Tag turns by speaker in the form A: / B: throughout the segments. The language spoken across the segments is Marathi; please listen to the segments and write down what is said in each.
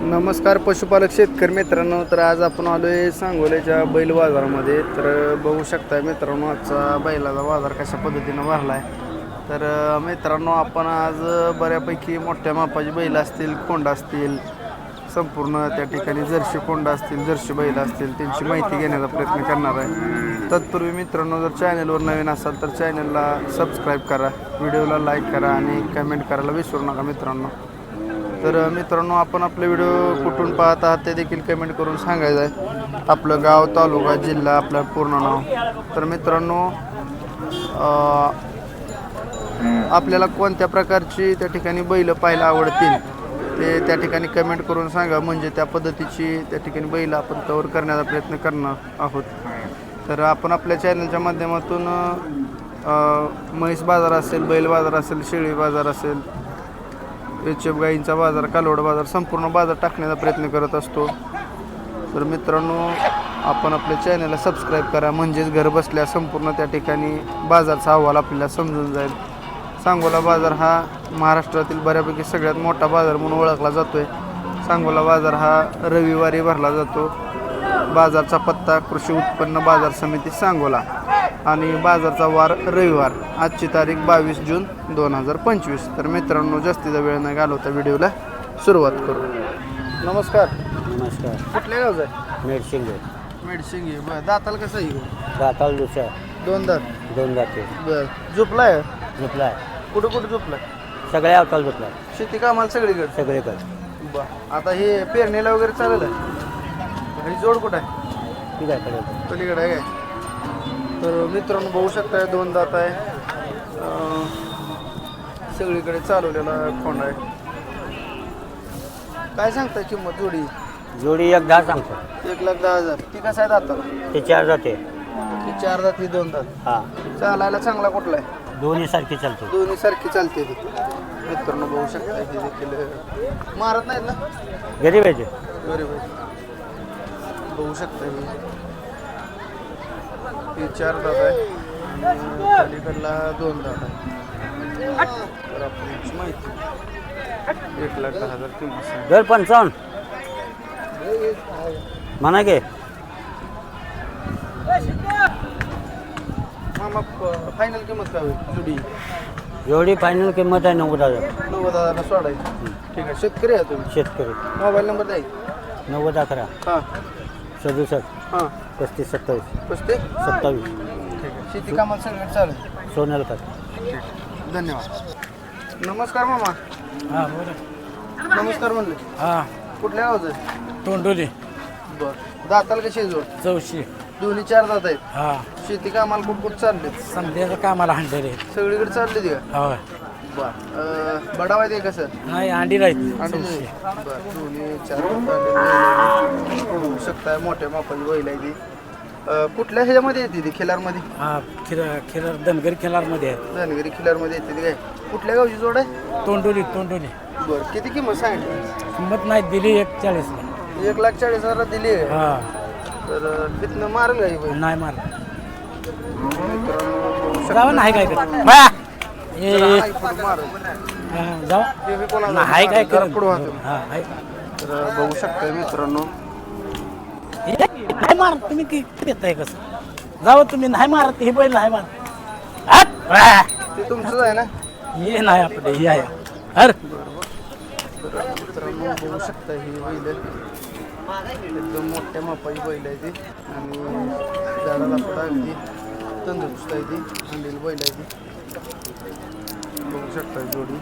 A: नमस्कार पशुपालक शेतकरी मित्रांनो तर आज आपण आलो आहे सांगोल्याच्या बैल बाजारामध्ये. तर बघू शकता मित्रांनो आजचा बैलाचा बाजार कशा पद्धतीनं भरला आहे तर मित्रांनो आपण आज बऱ्यापैकी मोठ्या मापाचे बैल असतील कोंड असतील संपूर्ण त्या ठिकाणी जर्शी कोंड असतील जर्शी बैल असतील त्यांची माहिती घेण्याचा प्रयत्न करणार आहे. तत्पूर्वी मित्रांनो जर चॅनलवर नवीन असाल तर चॅनलला सबस्क्राईब करा व्हिडिओला लाईक करा आणि कमेंट करायला विसरू नका मित्रांनो. तर मित्रांनो आपण आपले व्हिडिओ कुठून पाहत आहात ते देखील कमेंट करून सांगायचं आहे. आपलं गाव तालुका जिल्हा आपलं पूर्ण नाव. तर मित्रांनो आपल्याला कोणत्या प्रकारची त्या ठिकाणी बैल पाहायला आवडतील ते त्या ठिकाणी कमेंट करून सांगा. म्हणजे त्या पद्धतीची त्या ठिकाणी बैल आपण कवर करण्याचा प्रयत्न करणार आहोत. तर आपण आपल्या चॅनलच्या माध्यमातून म्हैस बाजार असेल बैल बाजार असेल शेळी बाजार असेल एच गाईंचा बाजार कालवड बाजार संपूर्ण बाजार टाकण्याचा प्रयत्न करत असतो. तर मित्रांनो आपण आपल्या चॅनलला सबस्क्राईब करा. म्हणजेच घर बसल्या संपूर्ण त्या ठिकाणी बाजारचा अहवाल आपल्याला समजून जाईल. सांगोला बाजार हा महाराष्ट्रातील बऱ्यापैकी सगळ्यात मोठा बाजार म्हणून ओळखला जातो आहे सांगोला बाजार हा रविवारी भरला जातो. बाजारचा पत्ता कृषी उत्पन्न बाजार समिती सांगोला. आणि बाजारचा वार रविवार. आजची तारीख बावीस जून दोन हजार पंचवीस. तर मित्रांनो जास्तीचा वेळ न घालवता व्हिडिओला सुरुवात करू. नमस्कार.
B: नमस्कार.
A: कुठल्या गावचं आहे?
B: मेडशिंगे.
A: मेडशिंगी. बरं दाताला कसं आहे? गं?
B: दाताल दुसऱ्या
A: दोन दात.
B: दोन दाते
A: बरं झोपलाय?
B: झोपलाय
A: कुठं कुठं झोपलाय?
B: सगळ्या अवताल झोपलाय
A: शेती कामाला सगळीकडे?
B: सगळीकडे.
A: बरं आता हे पेरणीला वगैरे चालेल ही जोड कुठं आहे?
B: ठीक आहे कडे
A: पलीकडे आहे काय? तर मित्रांनो बघू शकताय दोन दात आहे. सगळीकडे चालवलेला खोंड आहे. काय सांगताय किंमत जोडी?
B: जोडी एक दहा सांगतो.
A: एक लाख दहा हजार. ती कसं आहे दाताला?
B: ते चार जाते
A: ती चार दात ही दोन दात.
B: हा.
A: चालायला चांगला कुठला आहे?
B: दोन्ही सारखी चालतो.
A: दोन्ही सारखी चालते ती. मित्रांनो बघू शकता हे देखील मारत नाहीत ना?
B: गरीब आहे ते.
A: गरीब आहे. बघू शकता हे हे चार दात आहे आणि अलीकडला दोन दात आहे तर आपण याची माहिती एक लाख दहा हजार किंमत सांग
B: दर पंचावन्न. म्हणा गे
A: मामा फायनल किंमत काय होईल? जुडी.
B: एवढी फायनल किंमत आहे नव्वद हजार.
A: नव्वद हजारला सोडायची. ठीक आहे शेतकरी आहे तुम्ही.
B: शेतकरी.
A: मोबाईल नंबर द्यायचा
B: नव्वद अकरा.
A: हां.
B: सदुसष्ट
A: हां.
B: पस्तीस सत्तावीस.
A: पस्तीस?
B: सत्तावीस.
A: ठीक आहे. शेती कामाला सगळं चालेल
B: सोनलकर
A: धन्यवाद. नमस्कार मामा.
B: हां बरं
A: नमस्कार म्हणले.
B: हां.
A: कुठल्या गावचं? आहे
B: तोंडोली.
A: बरं. दाताल कशी जोड?
B: चौशी.
A: दोन्ही चार दात आहेत.
B: हां.
A: शेती कामाला कुठ कुठ चालले
B: समजायचं कामाला हांडे रे
A: सगळीकडे चालले ते
B: होय.
A: बर बडाव आहे ते कसं
B: नाही. अंडी राहील
A: आणि बर दोन्ही चार आलेले बघू शकताय मोठ्या मापाची बैल आहे ती. अं, कुठल्या ह्याच्यामध्ये येते ती खिलारमध्ये?
B: हा खिर खिलार धनगरी खिलारमध्ये. आहे
A: धनगरी खिलारमध्ये येते ती काय? कुठल्या गावची जोड आहे?
B: तोंडोली तोंडोली.
A: बरं किती किंमत सांगितली?
B: किंमत नाही दिली एक चाळीसला
A: एक लाख चाळीस हजार दिली आहे.
B: हा.
A: तर अं, तिथनं मारलं आहे बैल?
B: नाही मार
A: मित्रांनो, बघू शकता.
B: जावा नाही काय करत
A: हाय.
B: हा,
A: बी कोणाला
B: नाही काय
A: वाहतो.
B: हा, आहे.
A: तर बघू शकता मित्रांनो.
B: ए, नाही मार तुम्ही की येताय कसं? जावा तुम्ही नाही मारत. हे बैल नाही मारत. हट!
A: ते तुमचंच आहे ना?
B: ये नाही आपले हे आहे. हर
A: तर मित्रांनो बघू शकता ही बैल एकदम मोठ्या मापाची बैल आहे ती. आणि झाडाला पुढं अगदी तंदुरुस्त आहे ती. अंडील बैल आहे ती. बघू शकता जोडी.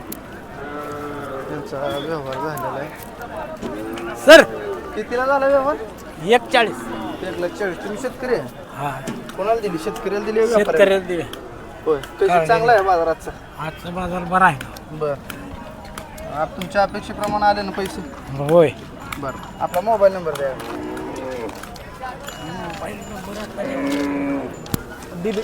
A: त्यांचा व्यवहार झालेला आहे.
B: सर!
A: कितीला झाला व्यवहार?
B: एक चाळीस
A: एक लाख चाळीस. तुम्ही शेतकरी आहे?
B: हा.
A: कोणाला दिली? शेतकऱ्याला दिली आहे व्यापाऱ्याला?
B: शेतकऱ्याला दिले.
A: होय. कशी चांगला आहे बाजाराचा?
B: आजचा बाजार बरा आहे
A: बर. आप तुमच्या अपेक्षेप्रमाणे आले ना पैसे?
B: होय.
A: बरं. आपला मोबाईल नंबर द्या.
B: दिले.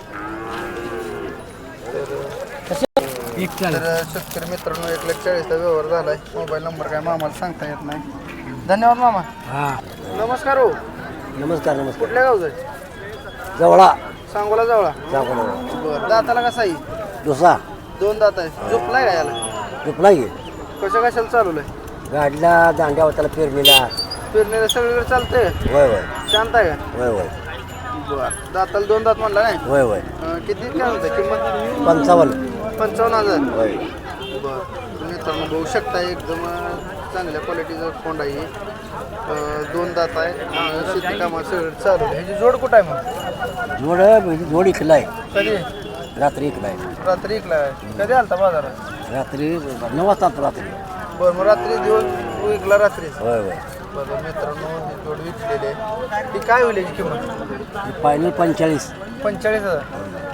A: तर शेतकरी मित्रांनो एक लाख चाळीसचा व्यवहार झालाय. मोबाईल नंबर काय मामाला सांगता येत नाही. धन्यवाद मामा.
B: हा.
A: नमस्कार हो.
B: नमस्कार नमस्कार.
A: कुठल्या गावचं?
B: जवळा.
A: सांगोला जवळा.
B: जागोला
A: बरं दाताला कसा आहे?
B: दुसरा.
A: दोन दात आहे झोपलाय का याला?
B: झोपला की.
A: कशा कशाला चालवलंय
C: गाडीला दांड्या होताला पेरणीला.
A: पेरणीला सगळीकडे चालतंय?
C: वय वय
A: शांत आहे का?
C: वय वय
A: बरं दाताला दोन दात म्हणला नाही?
C: वय
A: अं, किती काय किंमत?
C: पंचावन्न.
A: पंचावन्न हजार.
C: वय
A: बरं. तुम्ही मित्रांनो बघू शकता एकदम अं, चांगल्या क्वालिटीचा कोंड आहे. अं, दोन दात आहे. अं, शेती सगळं चालू आहे. ह्याची जोड कुठं आहे मग?
C: जोड म्हणजे जोड इकलाय
A: कधी?
C: रात्री इकलाय
A: रात्री इकला आहे. कधी आलता बाजारात?
C: रात्री नऊ वाजता रात्री.
A: बरं मग रात्री दिवस विकला रात्रीच
C: वय वय
A: बरं मित्रांनो ही जोड विकलेली ती काय होईल याची किंमत
C: फायनल पंचेचाळीस.
A: पंचेचाळीस हजार.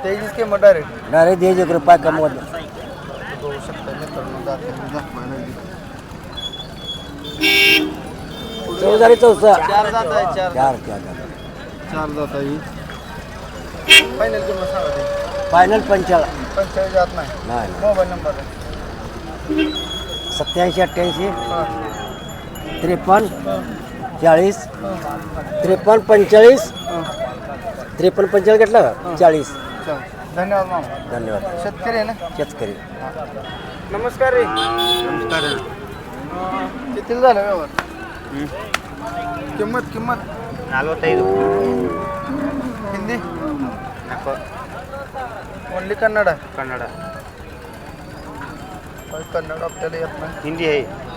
A: त्याचीच किंमत डायरेक्ट
C: डायरेक्ट द्यायचे एक रुपये कमवत
A: बघू शकता मित्रांनो.
C: चौदारी चौसा.
A: चार जात आहे चार
C: चार चार चार.
A: जात आहे फायनल किंमत सांगा ते.
C: फायनल पंचाळीस
A: पंचेचाळीस जात नाही.
C: नाही.
A: मोबाईल नंबर
C: सत्याऐंशी अठ्ठ्याऐंशी.
A: हां.
C: त्रेपन्न चाळीस त्रेपन्न पंचेचाळीस त्रेपन्न पंचेचाळीस घेतलं चाळीस.
A: धन्यवाद मामा.
C: धन्यवाद.
A: शेतकरी आहे ना?
C: शेतकरी.
A: नमस्कार रे. नमस्कार किती झालं व्यवहार? किंमत किंमत. हिंदी? ओनली कन्नडा.
D: कन्नडा.
A: कन्नड आपल्याला येत नाही. हिंदी आहे.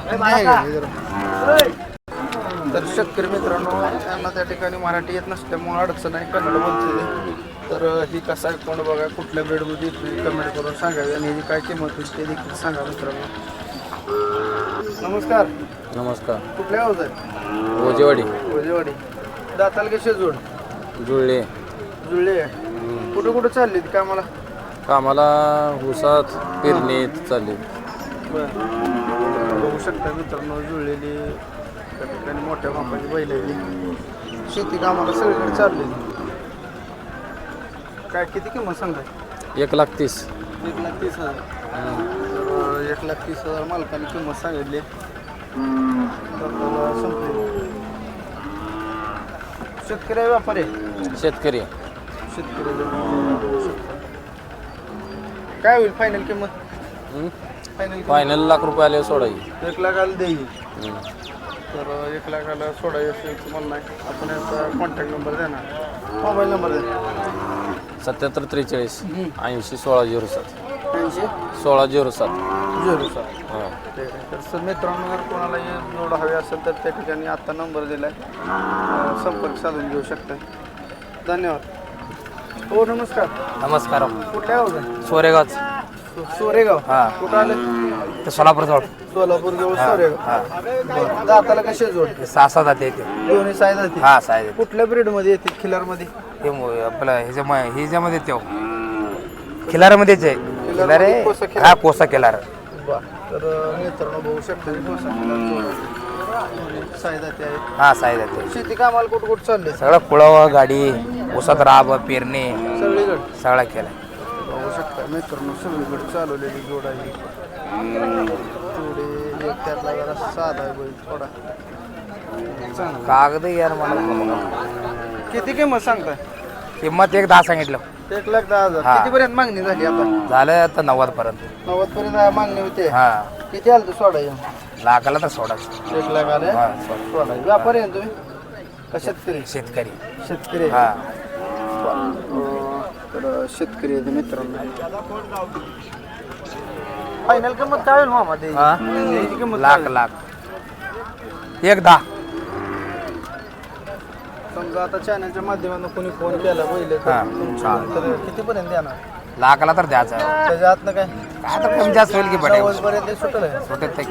A: तर शेतकरी मित्रांनो यांना त्या ठिकाणी मराठी येत नसल्यामुळे अडचण आहे कन्नड बोलते. तर ही कसा आहे कोण बघा कुठल्या बेडमध्ये कमेंट करून सांगावी आणि ह्याची काय किंमत होईल ते देखील सांगा मित्रांनो. नमस्कार.
E: नमस्कार.
A: कुठल्या गावचं आहे?
E: ओजेवाडी.
A: वजेवाडी दाताल कसे जोड
E: जुळले.
A: जुळले. कुठं कुठं चालली ती कामाला?
E: कामाला ऊसात पेरणीत चालली
A: बघू शकता मित्रांनो जुळलेली त्या ठिकाणी मोठ्या मापाची बैल. शेती कामाला सगळीकडे चाललेली काय किती किंमत सांगताय
E: एक लाख तीस.
A: एक लाख तीस हजार. एक लाख तीस हजार मालकाने किंमत सांगितली. शेतकरी आहे व्यापारी?
E: शेतकरी
A: शेतकरी काय होईल फायनल किंमत? फायनल
E: फायनल लाख रुपये आले सोडाई.
A: एक लाखाला देईल तर एक लाखाला सोडायचं नाही आपण याचा कॉन्टॅक्ट नंबर देणार. मोबाईल नंबर द्या
E: सत्याहत्तर त्रेचाळीस ऐंशी सोळा झिरो सात.
A: ऐंशी?
E: सोळा झिरो सात.
A: झिरो सात.
E: हां.
A: ठीक आहे तर सर मित्रांनो जर कोणाला हे जोड हवे असेल तर त्या ठिकाणी आत्ता नंबर दिला आहे संपर्क साधून घेऊ शकता धन्यवाद. हो नमस्कार.
E: नमस्कार.
A: कुठल्या गावचं?
E: सोरेगाव
A: सो- सोरेगाव.
E: हा.
A: कुठं आले?
E: ते सोलापूर जवळ
A: सोलापूर जवळ सोरेगाव बरं. दाताला कसे जोड?
E: सहा सहा जाते ते.
A: दोन्ही साईज जाते
E: हा साहेब
A: कुठल्या ब्रीडमध्ये येते? खिलारमध्ये
E: ते आपलं ह्याच्या ह्याच्यामध्ये तो खिलारामध्येच आहे खिलार आहे.
A: कोसा खिलार.
E: हा कोसा खिलार.
A: तर मित्रांनो बघू शकता की कोसा खिलार जोड साईज जाते आहे
E: हा साहेब जाते
A: शेती कामाला कुठं कुठं चालले
E: सगळं कुळावं गाडी ऊसात राब पेरणे.
A: सगळीकडे.
E: सगळा केला
A: शकता मित्रांनो सगळीकडे चालवलेली जोड आहे. थोडे एक त्यातला जरा साधा आहे बैल थोडा. चांगला.
E: कागद यार मला.
A: किती किंमत सांगताय?
E: किंमत एक दहा सांगितलं.
A: एक लाख दहा हजार.
E: हा.
A: कितीपर्यंत मागणी झाली आता?
E: झालं आता नव्वद पर्यंत
A: नव्वद पर्यंत मागणी होते.
E: हा.
A: किती आलं तर सोडा येऊन
E: लाखाला तर सोडायचं.
A: एक लाख आले?
E: हा. सोड.
A: सोडा व्यापारी आहे ना तुम्ही? का शेतकरी?
E: शेतकरी.
A: शेतकरी आहे.
E: हा.
A: तर शेतकरी आहे ते मित्रांनो. फायनल किंमत काय होईल मामा? ते
E: हा?
A: किंमत काय
E: लाख
A: होईल?
E: लाख. एक दहा.
A: समजा आता चॅनलच्या माध्यमातून कोणी फोन केला पहिले
E: हा.
A: तर कितीपर्यंत देणार?
E: लाखाला तर द्यायचं.
A: त्याच्या आतनं काय?
E: काय तर कमी जास्त होईल की बडे
A: पर्यंत सुटल. आहे
E: सुटत ते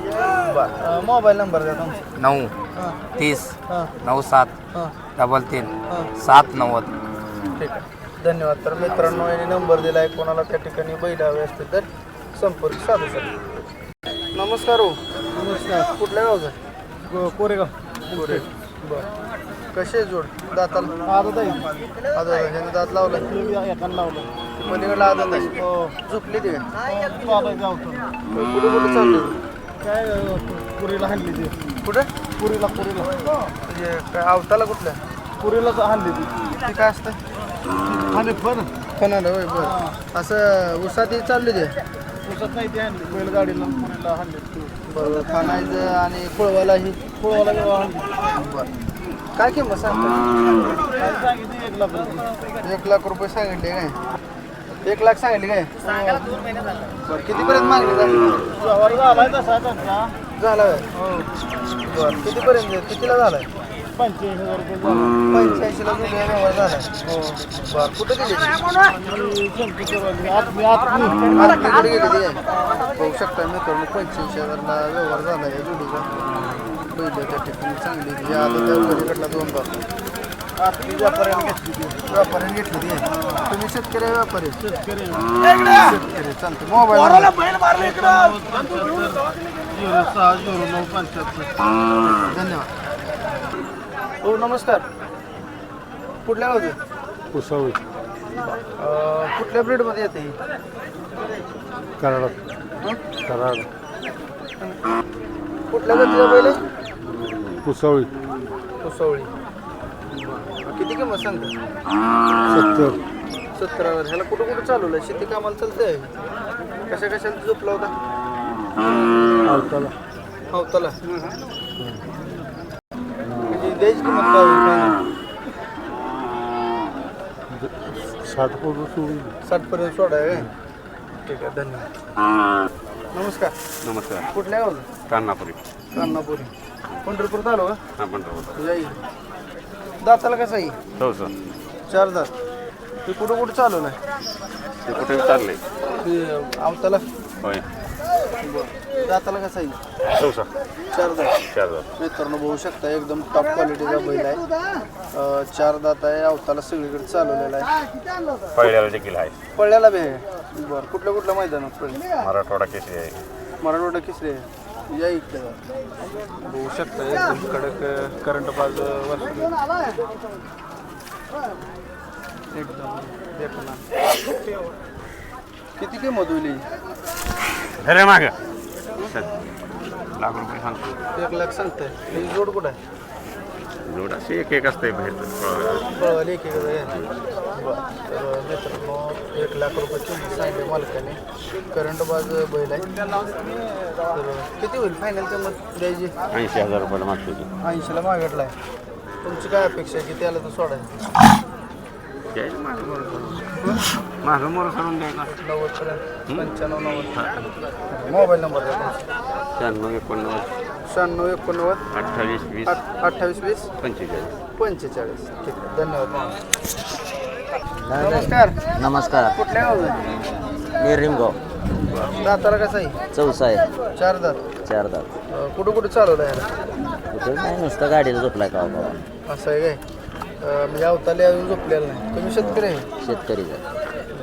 A: बरं. मोबाईल नंबर द्या तुमचा.
E: नऊ
A: हां.
E: तीस
A: हां.
E: नऊ सात
A: हां.
E: डबल तीन
A: हां.
E: सात नव्वद.
A: ठीक आहे. धन्यवाद. तर मित्रांनो यांनी नंबर दिला आहे कोणाला त्या ठिकाणी बैल हवे असतील तर संपर्क साधू शकतो. नमस्कार हो. नमस्कार. कुठल्या गावचं? कोरेगाव. कोरे बरं. कसे जोड? दाताला? आदत आहे. आदत आहे. ह्यानं दात लावला? एकानं लावलं. पलीकडला आदत आहे. झोपली ती कुठे कुठे चालली? काय पुरीला हाणली ती. कुठे? पुरीला पुरीला. म्हणजे काय अवताला कुठल्या? पुरीलाच हाणली ती. ती काय असतं? आणि पण फणाला होय बरं. असं उसात चालली ते? उसात नाही ते हाणली बैलगाडीला हाणली बरोबर खाणायचं आणि कुळवालाही?
B: पोळाला गेला.
A: बरं. काय किंमत सांगता?
B: सांगितलं एक लाख रुपये.
A: एक लाख रुपये सांगितले काय? एक लाख सांगितले काय? बरं कितीपर्यंत मागणी झाली?
B: व्यवहार झालाय तसा त्यांचा.
A: झाला काय बरं कितीपर्यंत कितीला झालाय?
B: पंच्याऐंशी हजार रुपये झाला.
A: पंच्याऐंशीला व्यवहार झालाय हो. बरं कुठे दिली
B: आणि शंकरवाडी. आत- मी आत-
A: आतमध्ये गेली ती बघू शकता मित्रांनो पंच्याऐंशी हजारला व्यवहार झाला आहे जोडीचा. ठिकाणी चांगली त्या दोन
B: व्यापाऱ्याने घेतली ती.
A: व्यापाऱ्याने घेतली ती. तुम्ही शेतकरी आहे व्यापारी?
B: शेतकरी
A: शेतकरी चालतं मोबाईल
B: झिरो सहा झिरो नऊ पंच्याहत्तर.
A: धन्यवाद. हो नमस्कार. कुठल्या गावचे?
B: कुसावळी
A: अं, कुठल्या ब्रीडमध्ये येते? ही
B: कराड.
A: हं?
B: कराड.
A: कुठल्या जातीचा आहे?
B: कुसावळी
A: कुसवळी किती किंमत सांगता?
B: सत्तर.
A: सत्तर हजार ह्याला कुठं कुठं चालवलं? शेती कामाला चालतंय? कशा कशाला झोपला होता? हवताला म्हणजे द्यायची किंमत काय होईल काय नाही?
B: साठ फोटो सोडून
A: साठपर्यंत सोडा आहे काय ठीक आहे धन्यवाद. नमस्कार.
D: नमस्कार.
A: कुठल्या गावचं?
D: कान्हापुरी.
A: कान्हापुरी. पंढरपूर तालुका?
D: हा पंढरपूर
A: तुझ्या इकडे दाताला कसा येईल
D: हो सर.
A: चार दात. ते कुठं कुठं चालवलं आहे
D: ते कुठे चाललंय?
A: ते आवताला
D: होय.
A: दाताला कसा येईल?
D: चौसा
A: चार दात.
D: चार हजार
A: मित्रांनो बघू शकता एकदम टॉप क्वालिटीचा बैल आहे. अं, चार दात आहे. अवताला सगळीकडे चालवलेला आहे.
D: पहिल्याला देखील आहे.
A: पळल्याला बी आहे. बरं कुठल्या कुठल्या मैदानात पडले
D: मराठवाडा केसरी आहे.
A: मराठवाडा किसरे आहे. या इकडे बघू शकता एकदम कडक करंट बाज वर्ष एकदम देखना. किती किंमत होईल? ही?
D: अरे माग लाख रुपये सांगतो.
A: एक लाख सांगताय. ही जोड कुठं आहे?
D: जोड असे एक एक असते बाहेर.
A: पळवाली एक एक आहे. बरं तर मित्रांनो एक लाख रुपये किंमत सांगितली मालकाने. करंट बाज बैल आहे. तर किती होईल फायनल किंमत द्यायची?
D: ऐंशी हजार रुपयाला मागतो ती
A: ऐंशीला मागितला आहे तुमची काय अपेक्षा आहे? किती आलं तर सोडायचं?
D: मागं. मागं मोर सोडून
A: नव्वद. Mobile number.
D: शहाण्णव एकोणनव्वद.
A: शहाण्णव एकोणनव्वद.
D: अठ्ठावीस वीस.
A: अठ्ठावीस वीस.
D: पंचेचाळीस.
A: पंचेचाळीस. ठीक आहे. धन्यवाद. नमस्कार.
C: नमस्कार.
A: कुठल्या गावचं
C: मी रिमगाव
A: दाताला कसं आहे?
C: चौसा आहे.
A: चार दात.
C: चार दात.
A: अं, कुठं कुठं चालवलं याला
C: कुठे नाही नुसतं गाडीला झोपलाय का बाबा.
A: असं आहे काय? अं, म्हणजे अवताले अजून झोपलेलं नाही. तुम्ही शेतकरी आहे?
C: शेतकरीचा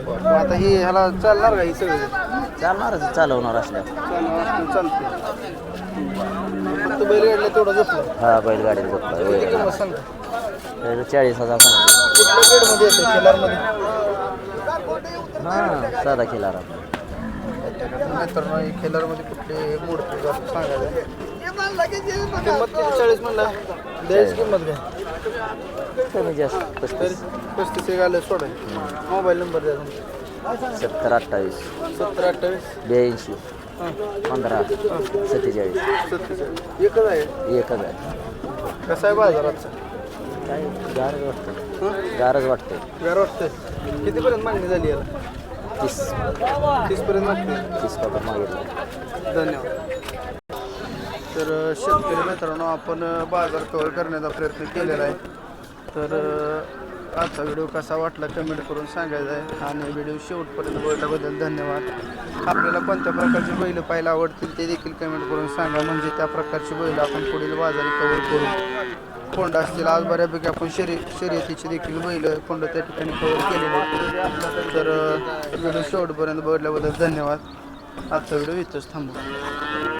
A: मग आता ही ह्याला चालणार का ही सगळी?
C: चालणारच चालवणार असल्या.
A: चालणार चालते फक्त बैलगाडीला तेवढं झोपलं.
C: हा बैलगाडीला झोपलाय
A: किती. किंमत सांगा?
C: चाळीस हजार सांगितलं.
A: कुठल्या गेडमध्ये येतं? शेलारमध्ये
C: हा साधा केला.
A: मित्रांनो कुठले मोडते जास्त सांगायचं किंमत किती चाळीस म्हणला. द्यायची किंमत काय?
C: कमी जास्त
A: तरी
C: पस्तीस
A: पस्तीस एक आलं सोडाय मोबाईल नंबर द्या तुमचा.
C: सत्तर अठ्ठावीस.
A: सत्तर अठ्ठावीस.
C: ब्याऐंशी.
A: हां.
C: पंधरा. सत्तेचाळीस.
A: सत्तेचाळीस. एकच आहे.
C: एकच आहे.
A: कसा आहे बाजाराचा?
C: काय गारच वाटतं गारच वाटतंय.
A: गार वाटतंय. कितीपर्यंत मागणी झाली याला?
C: तीस.
A: तीसपर्यंत मागणी.
C: तीस पकड मागितलं.
A: धन्यवाद. तर शेतकरी मित्रांनो आपण बाजार कव्हर करण्याचा प्रयत्न केलेला आहे. तर आजचा व्हिडिओ कसा वाटला कमेंट करून सांगायचा आहे. आणि व्हिडिओ शेवटपर्यंत बघितल्याबद्दल धन्यवाद. आपल्याला कोणत्या प्रकारची बैल पाहायला आवडतील ते देखील कमेंट करून सांगा. म्हणजे त्या प्रकारची बैल आपण पुढील बाजारी कव्हर करू. कोंड असतील आज बऱ्यापैकी आपण शर्य शर्यतीची देखील बैल कोंड त्या ठिकाणी कव्हर केलेले तर व्हिडिओ शेवटपर्यंत बघितल्याबद्दल धन्यवाद. आजचा व्हिडिओ इथंच थांबू.